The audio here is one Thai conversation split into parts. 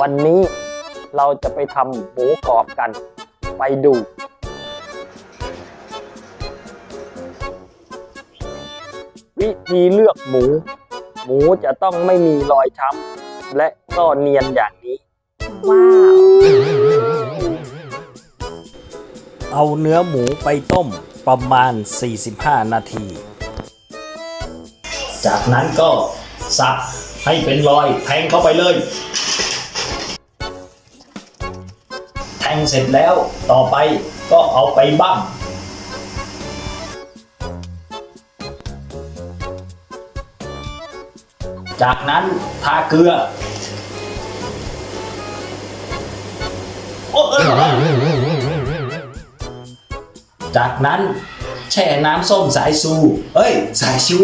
วันนี้เราจะไปทำหมูกรอบกัน ไปดู วิธีเลือกหมู หมูจะต้องไม่มีรอยช้ำและก็เนียนอย่างนี้ ว้าว เอาเนื้อหมูไปต้มประมาณ 45 นาที จากนั้นก็สับให้เป็นรอยแทงเข้าไปเลย งเสร็จแล้วต่อไปก็เอาไปบ้างจากนั้นทาเกลือจากนั้นแช่น้ำส้มสายซู เอ้ย สายชู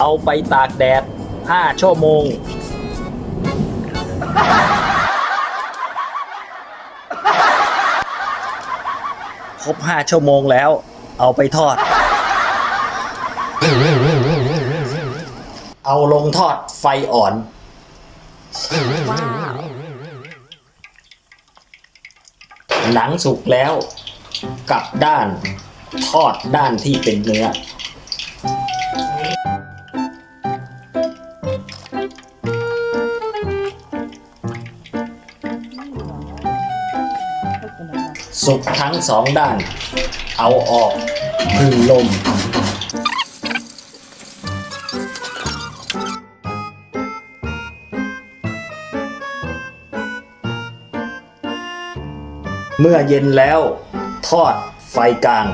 เอาไปตากแดด 5 ชั่วโมง ครบ5ชั่วโมงแล้ว เอาไปทอด เอาลงทอดไฟอ่อน หนังสุกแล้ว กลับด้านทอดด้านที่เป็นเนื้อ สุกทั้งสองด้าน เอาออกพึ่งลม เมื่อเย็นแล้ว ทอดไฟกลาง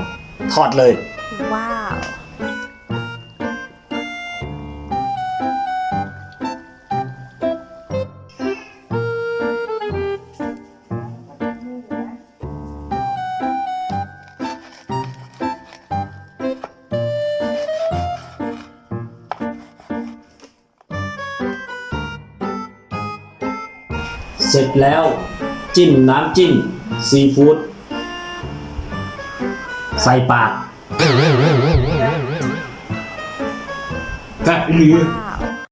ทอดเลย ว้าว เสร็จแล้ว จิ้มน้ำจิ้มซีฟู้ดใส่ปาก กะหรือว้